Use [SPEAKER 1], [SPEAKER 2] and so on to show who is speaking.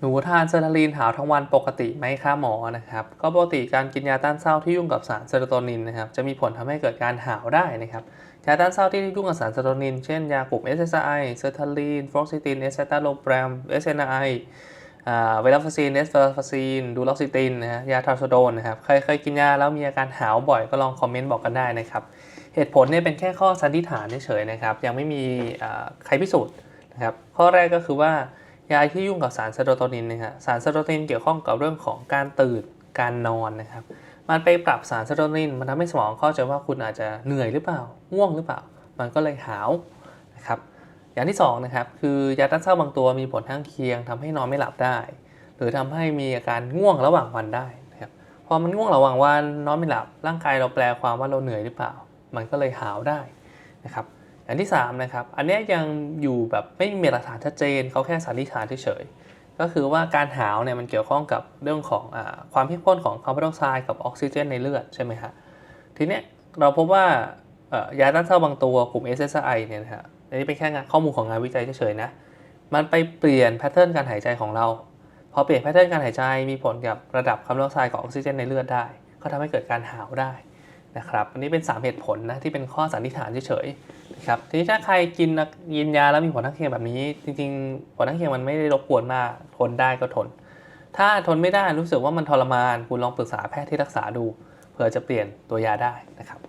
[SPEAKER 1] หนูทานเซอร์ทาลีนหาวทั้งวันปกติไหมคะหมอนะครับ ก็ปกติการกินยาต้านเศร้าที่ยุ่งกับสารเซโรโทนินนะครับ จะมีผลทำให้เกิดการหาวได้นะครับ ยาต้านเศร้าที่ยุ่งกับสารเซโรโทนิน เช่นยากลุ่ม SSRI เซอร์ทาลีนฟลอกซิติน เอสเซตาโลแปรม SNRI อ่าเวลาฟาซีน เอสเฟอร์ฟาซีน ดูล็อกซิตินนะฮะ ยาทาร์โซโดนนะครับ ใครเคยกินยาแล้วมีอาการหาวบ่อยก็ลองคอมเมนต์บอกกันได้นะครับ เหตุผลเนี่ยเป็นแค่ข้อสันนิษฐานเฉยๆนะครับ ยังไม่มีใครพิสูจน์นะครับ ข้อแรกก็คือว่า ยาที่ยุ่งกับสารเซโรโทนินนะฮะสารเซโรโทนินเกี่ยวข้องกับเรื่องของการตื่นการนอนนะครับ มันไปปรับสารเซโรโทนินมันทำให้สมองเข้าใจว่าคุณอาจจะเหนื่อยหรือเปล่าง่วงหรือเปล่า มันก็เลยหาวนะครับ อย่างที่สองนะครับคือยาต้านเศร้าบางตัวมีผลข้างเคียงทำให้นอนไม่หลับได้ หรือทำให้มีอาการง่วงระหว่างวันได้นะครับพอมันง่วงระหว่างวันนอนไม่หลับร่างกายเราแปลความว่าเราเหนื่อยหรือเปล่า มันก็เลยหาวได้นะครับ อย่างที่3นะครับ อันนี้ยังอยู่แบบไม่มีหลักฐานชัดเจนเขาแค่สันนิษฐานเฉยๆ ก็คือว่าการหาวเนี่ยมันเกี่ยวข้องกับเรื่องของอความเข้มข้นของคาร์บอนไดออกไซด์กับออกซิเจนในเลือดใช่ไหมฮะ ทีเนี้ยเราพบว่ายาต้านเศร้าบางตัวกลุ่ม SSRI เนี่ยนะฮะ อันนี้เป็นแค่งานข้อมูลของงานวิจัยเฉยๆนะ มันไปเปลี่ยนแพทเทิร์นการหายใจของเรา พอเปลี่ยนแพทเทิร์นการหายใจมีผลกับระดับคาร์บอนไดออกไซด์กับออกซิเจนในเลือดได้ ก็ทำให้เกิดการหาวได้นะครับ อันนี้เป็น 3 เหตุผลนะที่เป็นข้อสันนิษฐานเฉย ครับทีนี้ถ้าใครกินกินยาแล้วมีผลข้างเคียงแบบนี้ จริงๆ ผลข้างเคียงมันไม่ได้รบกวนมากทนได้ก็ทน ถ้าทนไม่ได้รู้สึกว่ามันทรมาน คุณลองปรึกษาแพทย์ที่รักษาดูเผื่อจะเปลี่ยนตัวยาได้นะครับ